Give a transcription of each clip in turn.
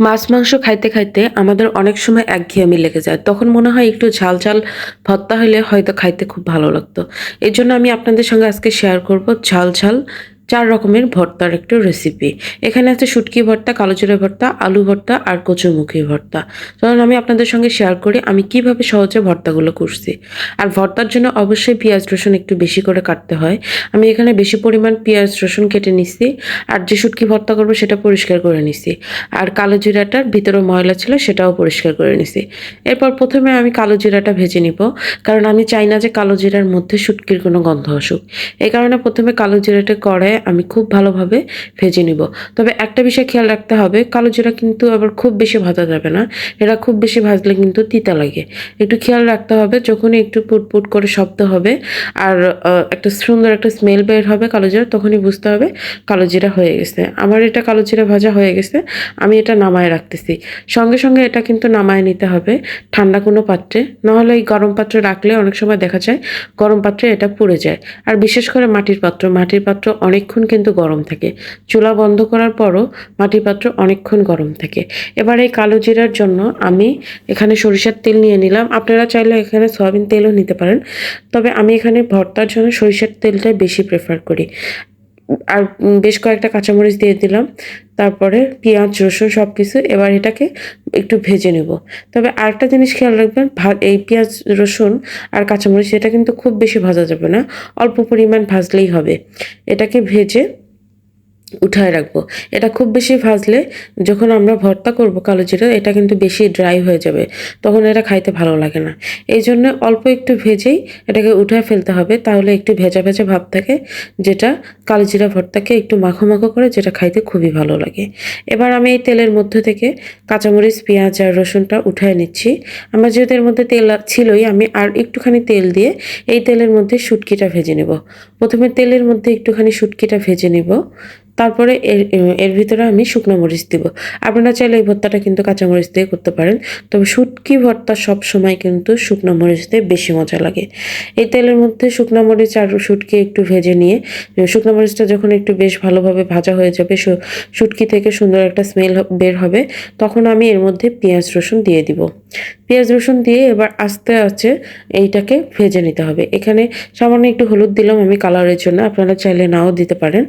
মাছ, মাংস খাইতে খাইতে আমাদের অনেক সময় একঘেয়েমি লেগে যায়। তখন মনে হয় একটু ঝাল ঝাল ভত্তা হলে হয়তো খাইতে খুব ভালো লাগতো। এই জন্য আমি আপনাদের সঙ্গে আজকে শেয়ার করব ঝাল ঝাল চার রকমের ভর্তার একটু রেসিপি এখানে আছে শুটকি ভর্তা কালো জিরে ভর্তা, আলু ভর্তা আর কচুমুখী ভর্তা। চলুন আমি আপনাদের সঙ্গে শেয়ার করি আমি কীভাবে সহজে ভর্তাগুলো করছি। আর ভর্তার জন্য অবশ্যই পেঁয়াজ রসুন একটু বেশি করে কাটতে হয়। আমি এখানে বেশি পরিমাণ পেঁয়াজ রসুন কেটে নিচ্ছি আর যে শুটকি ভর্তা করব সেটা পরিষ্কার করে নিছি। আর কালো জিরাটার ভিতরে ময়লা ছিল সেটাও পরিষ্কার করে নিছি। এরপর প্রথমে আমি কালো জিরাটা ভেজে নিব, কারণ আমি চাই না যে কালো জিরার মধ্যে শুটকির কোনো গন্ধ আসুক। এই কারণে প্রথমে কালো জিরাটা কড়ায় আমি খুব ভালোভাবে ভেজে নিব। তবে একটা বিষয় খেয়াল রাখতে হবে, কালো জিরা কিন্তু আবার খুব বেশি ভাজা যাবে না। এটা খুব বেশি ভাজলে কিন্তু তিতা লাগে। একটু খেয়াল রাখতে হবে, যখনই একটু পুটপুট করে শব্দ হবে আর একটা সুন্দর একটা স্মেল বের হবে কালো জিরা, তখনই বুঝতে হবে কালো জিরা হয়ে গেছে। আমার এটা কালো জিরা ভাজা হয়ে গেছে, আমি এটা নামায় রাখতেছি। সঙ্গে সঙ্গে এটা কিন্তু নামায় নিতে হবে ঠান্ডা কোনো পাত্রে। নাহলে এই গরম পাত্রে রাখলে অনেক সময় দেখা যায় গরম পাত্রে এটা পুড়ে যায়। আর বিশেষ করে মাটির পাত্র মাটির পাত্র অনেকক্ষণ কিন্তু গরম থাকে। চুলা বন্ধ করার পরও মাটির পাত্র অনেকক্ষণ গরম থাকে। এবার এই কালো জিরার জন্য আমি এখানে সরিষার তেল নিয়ে নিলাম। আপনারা চাইলে এখানে সয়াবিন তেলও নিতে পারেন। তবে আমি এখানে ভর্তার জন্য সরিষার তেলটাই বেশি প্রেফার করি। আর বেশ কয়েকটা কাঁচামরিচ দিয়ে দিলাম। তারপরে পেঁয়াজ, রসুন সব কিছু এবার এটাকে একটু ভেজে নেব। তবে আরেকটা জিনিস খেয়াল রাখবেন এই পেঁয়াজ, রসুন আর কাঁচামরিচ, এটা কিন্তু খুব বেশি ভাজা যাবে না। অল্প পরিমাণ ভাজলেই হবে। এটাকে ভেজে উঠায় রাখব। এটা খুব বেশি ভাজলে যখন আমরা ভর্তা করব কালো জিরা, এটা কিন্তু বেশি ড্রাই হয়ে যাবে। তখন এটা খাইতে ভালো লাগে না। এই জন্য অল্প একটু ভেজেই এটাকে উঠায় ফেলতে হবে। তাহলে একটু ভেজা ভেজা ভাব থাকে, যেটা কালো জিরা ভর্তাকে একটু মাখো মাখো করে, যেটা খাইতে খুবই ভালো লাগে। এবার আমি এই তেলের মধ্যে থেকে কাঁচামরিচ, পেঁয়াজ আর রসুনটা উঠায় নিচ্ছি। আমার যেহেতু এর মধ্যে তেল ছিলই, আমি আর একটুখানি তেল দিয়ে এই তেলের মধ্যে শুটকিটা ভেজে নেব। প্রথমে তেলের মধ্যে একটুখানি শুটকিটা ভেজে নেব। তারপরে এর এর ভিতরে আমি শুকনো মরিচ দিব। আপনারা চাইলে এই ভর্তাটা কিন্তু কাঁচা মরিচ দিয়ে করতে পারেন। তবে শুটকি ভর্তা সব সময় কিন্তু শুকনো মরিচ দিয়ে বেশি মজা লাগে। এই তেলের মধ্যে শুকনো মরিচ আর শুটকি একটু ভেজে নিয়ে, শুকনো মরিচটা যখন একটু বেশ ভালোভাবে ভাজা হয়ে যাবে শুটকি থেকে সুন্দর একটা স্মেল বের হবে, তখন আমি এর মধ্যে পেঁয়াজ রসুন দিয়ে দিব। পেঁয়াজ রসুন দিয়ে এবার আস্তে আস্তে এইটাকে ভেজে নিতে হবে। এখানে সামান্য একটু হলুদ দিলাম আমি কালারের জন্য, আপনারা চাইলে নাও দিতে পারেন।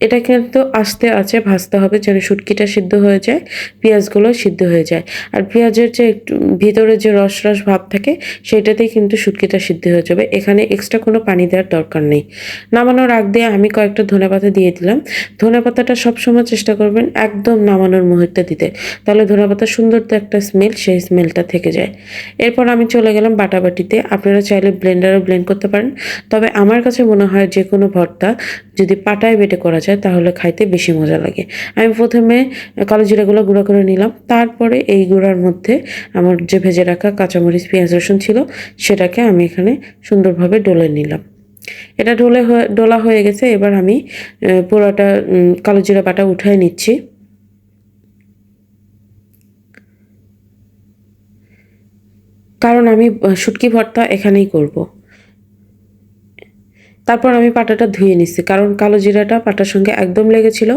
এটা কিন্তু আস্তে আস্তে ভাজতে হবে যেন শুটকিটা সিদ্ধ হয়ে যায়, পেঁয়াজগুলো সিদ্ধ হয়ে যায়। আর পেঁয়াজের যে একটু ভিতরে যে রস রস ভাব থাকে, সেটাতেই কিন্তু শুটকিটা সিদ্ধ হয়ে যাবে। এখানে এক্সট্রা কোনো পানি দেওয়ার দরকার নেই। নামানোর আগ দিয়ে আমি কয়েকটা ধনেপাতা দিয়ে দিলাম। ধনেপাতাটা সবসময় চেষ্টা করবেন একদম নামানোর মুহূর্তে দিতে। তাহলে ধনেপাতার সুন্দর তো একটা স্মেল সেই স্মেলটা থেকে যায়। এরপর আমি চলে গেলাম বাটাবাটিতে। আপনারা চাইলে ব্লেন্ডারও ব্লেন্ড করতে পারেন। তবে আমার কাছে মনে হয় যে কোনো ভর্তা যদি পাটায় বেটে করা যায়, তাহলে খাইতে বেশি মজা লাগে। আমি প্রথমে কালো জিরাগুলো গুঁড়ো করে নিলাম। তারপরে এই গুঁড়ার মধ্যে আমার যে ভেজে রাখা কাঁচামরিচ, পেঁয়াজ, রসুন ছিল, সেটাকে আমি এখানে সুন্দরভাবে ডলে নিলাম। এটা ডলে ডোলা হয়ে গেছে। এবার আমি পুরোটা কালো জিরা বাটা উঠায় নিচ্ছি। কারণ আমি শুটকি ভর্তা এখানেই করব। তারপর আমি পাটাটা ধুয়ে নিচ্ছি কারণ কালো জিরাটা পাটার সঙ্গে একদম লেগেছিল।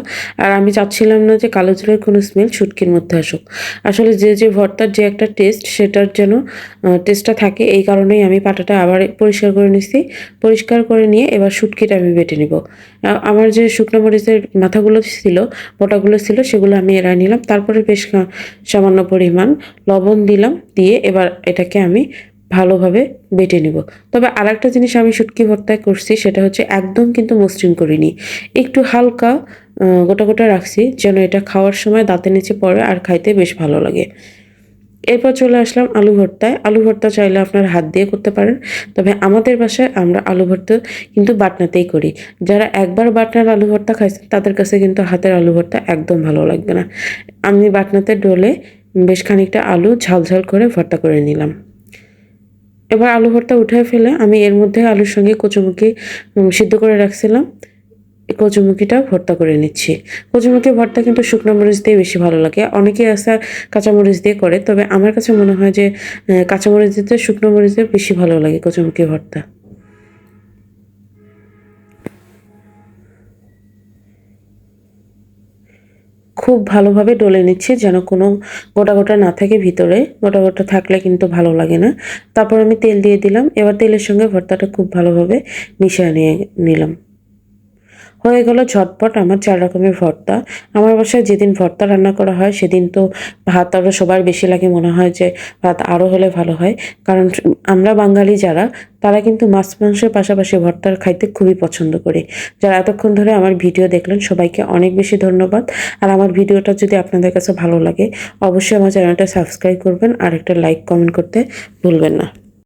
আর আমি চাচ্ছিলাম না যে কালো জিরার কোনো স্মেল শুটকির মধ্যে আসুক। আসলে যে যে ভর্তার যে একটা টেস্ট সেটার যেন টেস্টটা থাকে, এই কারণেই আমি পাটাটা আবার পরিষ্কার করে নিচ্ছি পরিষ্কার করে নিয়ে এবার শুটকিটা আমি বেটে নিব। আমার যে শুকনো মরিচের মাথাগুলো ছিল, মোটাগুলো ছিল, সেগুলো আমি এড়াই নিলাম। তারপরে বেশ সামান্য পরিমাণ লবণ দিলাম, দিয়ে এবার এটাকে আমি ভালোভাবে বেটে নিব। তবে আর একটা জিনিস আমি শুটকি ভর্তায় করছি, সেটা হচ্ছে একদম কিন্তু মসৃণ করিনি। একটু হালকা গোটা গোটা রাখছি যেন এটা খাওয়ার সময় দাঁতের নিচে পড়ে আর খাইতে বেশ ভালো লাগে। এরপর চলে আসলাম আলু ভর্তায়। আলু ভর্তা চাইলে আপনার হাত দিয়ে করতে পারেন, তবে আমাদের বাসায় আমরা আলু ভর্তা কিন্তু বাটনাতেই করি। যারা একবার বাটনার আলু ভর্তা খাইছেন, তাদের কাছে কিন্তু হাতের আলু ভর্তা একদম ভালো লাগবে না। আমি বাটনাতে ডলে বেশ খানিকটা আলু ঝালঝাল করে ভর্তা করে নিলাম। এবার আলু ভর্তা উঠায় ফেলে আমি এর মধ্যে আলুর সঙ্গে কচুমুখি সিদ্ধ করে রাখছিলাম। কচুমুখিটা ভর্তা করে নিচ্ছি। কচুমুখি ভর্তা কিন্তু শুকনো মরিচ দিয়ে বেশি ভালো লাগে। অনেকে আছে কাঁচামরিচ দিয়ে করে, তবে আমার কাছে মনে হয় যে কাঁচামরিচ দিতে শুকনো মরিচ দিয়ে বেশি ভালো লাগে কচুমুখি ভর্তা। খুব ভালোভাবে ডলে নিচ্ছি, যেন কোনো গোটা গোটা না থাকে ভিতরে। গোটা গোটা থাকলে কিন্তু ভালো লাগে না। তারপর আমি তেল দিয়ে দিলাম। এবার তেলের সঙ্গে ভর্তাটা খুব ভালোভাবে মিশিয়ে নিয়ে নিলাম। হয়ে গেল ঝটপট আমার চার রকমের ভর্তা। আমার বাসায় যেদিন ভর্তা রান্না করা হয়, সেদিন তো ভাত আরও সবার বেশি লাগে মনে হয় যে ভাত আরও হলে ভালো হয়। কারণ আমরা বাঙালি যারা, তারা কিন্তু মাছ মাংসের পাশাপাশি ভর্তার খাইতে খুবই পছন্দ করি। যারা এতক্ষণ ধরে আমার ভিডিও দেখলেন, সবাইকে অনেক বেশি ধন্যবাদ। আর আমার ভিডিওটা যদি আপনাদের কাছে ভালো লাগে, অবশ্যই আমার চ্যানেলটা সাবস্ক্রাইব করবেন আর একটা লাইক কমেন্ট করতে ভুলবেন না।